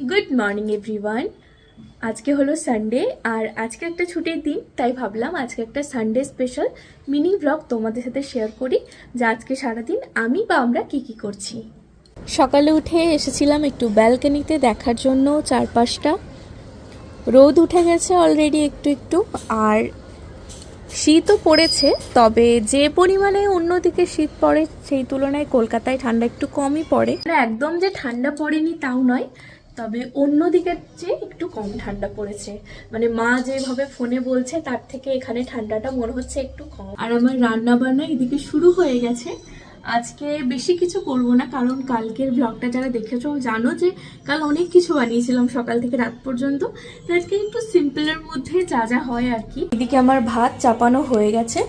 Good morning everyone আজকে হলো Sunday আর আজকে একটা ছুটির দিন, তাই ভাবলাম আজকে একটা সানডে স্পেশাল মিনি ব্লগ তোমাদের সাথে শেয়ার করি, যে আজকে সারাদিন আমি বা আমরা কি কি করছি। সকালে উঠে এসেছিলাম একটু ব্যালকনিতে দেখার জন্য চারপাশটা। রোদ উঠে গেছে অলরেডি একটু একটু, আর শীতও পড়েছে, তবে যে পরিমাণে অন্যদিকে শীত পড়ে, সেই তুলনায় কলকাতায় ঠান্ডা একটু কমই পড়ে। মানে একদম যে ঠান্ডা পড়েনি তাও নয় তবে অন্যদিকের চেয়ে একটু কম ঠান্ডা পড়েছে। মানে মা যেভাবে ফোনে বলছে, তার থেকে এখানে ঠান্ডাটা মনে হচ্ছে একটু কম। আর আমার রান্না বান্না এদিকে শুরু হয়ে গেছে। আজকে বেশি কিছু করব না, কারণ কালকের ব্লগটা যারা দেখেছ জানো যে কাল অনেক কিছু বানিয়েছিলাম সকাল থেকে রাত পর্যন্ত। আজকে একটু সিম্পলের মধ্যে যা যা হয় আর কি। এদিকে আমার ভাত চাপানো হয়ে গেছে।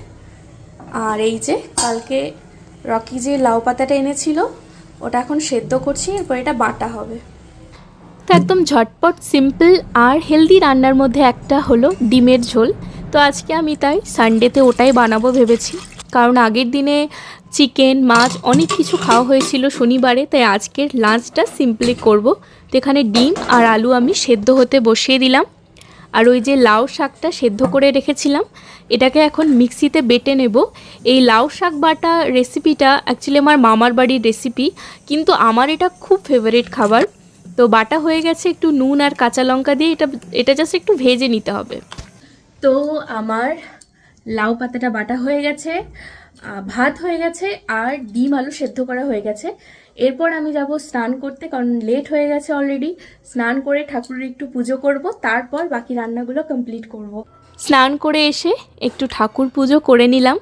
আর এই যে কালকে রকি যে লাউ পাতাটা এনেছিল, ওটা এখন সেদ্ধ করছি, এরপর এটা বাটা হবে। তো একদম ঝটপট সিম্পল আর হেলদি রান্নার মধ্যে একটা হলো ডিমের ঝোল। তো আজকে আমি তাই সানডেতে ওটাই বানাবো ভেবেছি। কারণ আগের দিনে চিকেন মাছ অনেক কিছু খাওয়া হয়েছিল শনিবারে, তাই আজকের লাঞ্চটা সিম্পলি করব। তো এখানে ডিম আর আলু আমি সেদ্ধ হতে বসিয়ে দিলাম। আর ওই যে লাউ শাকটা সেদ্ধ করে রেখেছিলাম, এটাকে এখন মিক্সিতে বেটে নেব। এই লাউ শাক বাটা রেসিপিটা অ্যাকচুয়ালি আমার মামার বাড়ির রেসিপি কিন্তু আমার এটা খুব ফেভারিট খাবার। তো বাটা হয়ে গেছে একটু নুন আর কাঁচা লঙ্কা দিয়ে এটা এটা জাস্ট একটু ভেজে নিতে হবে। তো আমার লাউ পাতাটা বাটা হয়ে গেছে ভাত হয়ে গেছে আর ডিম আলু সেদ্ধ করা হয়ে গেছে। এরপর আমি যাব স্নান করতে কারণ লেট হয়ে গেছে অলরেডি স্নান করে ঠাকুরের একটু পুজো করব তারপর বাকি রান্নাগুলো কমপ্লিট করব। স্নান করে এসে একটু ঠাকুর পুজো করে নিলাম।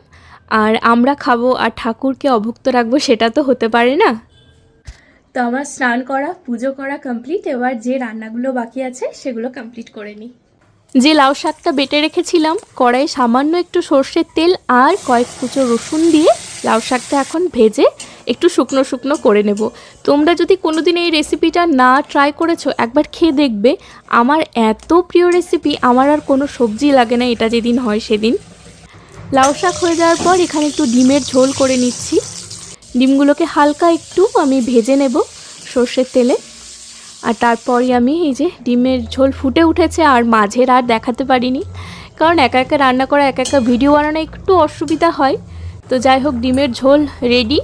আর আমরা খাব আর ঠাকুরকে অভুক্ত রাখব সেটা তো হতে পারে না? তো আমার স্নান করা, পুজো করা কমপ্লিট এবার যে রান্নাগুলো বাকি আছে সেগুলো কমপ্লিট করে নিই। যে লাউ শাকটা বেটে রেখেছিলাম কড়াই সামান্য একটু সর্ষের তেল আর কয়েক কুচো রসুন দিয়ে লাউ শাকটা এখন ভেজে একটু শুকনো শুকনো করে নেব। তোমরা যদি কোনোদিন এই রেসিপিটা না ট্রাই করেছ, একবার খেয়ে দেখবে। আমার এত প্রিয় রেসিপি আমার আর কোনো সবজি লাগে না, এটা যেদিন হয় সেদিন। লাউ শাক হয়ে যাওয়ার পর এখানে একটু ডিমের ঝোল করে নিচ্ছি। ডিমগুলোকে হালকা একটু আমি ভেজে নেব সর্ষের তেলে। আর তারপরে আমি এই যে ডিমের ঝোল ফুটে উঠেছে আর মাঝের আর দেখাতে পারিনি। কারণ একা একা রান্না করা, একা একা ভিডিও বানানো একটু অসুবিধা হয়। তো যাই হোক, ডিমের ঝোল রেডি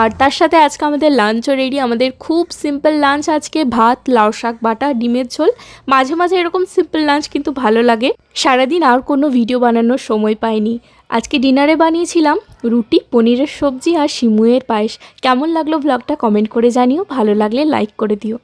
আর তার সাথে আজকে আমাদের লাঞ্চও রেডি আমাদের খুব সিম্পল লাঞ্চ আজকে, ভাত, লাউ শাক, বাটা, ডিমের ঝোল। মাঝে মাঝে এরকম সিম্পল লাঞ্চ কিন্তু ভালো লাগে। সারাদিন আর কোনো ভিডিও বানানোর সময় পাইনি। আজকে ডিনারে বানিয়েছিলাম রুটি, পনিরের সবজি আর শিমুয়ের পায়েস। কেমন লাগল ব্লগটা কমেন্ট করে জানিও। ভালো লাগলে লাইক করে দিও।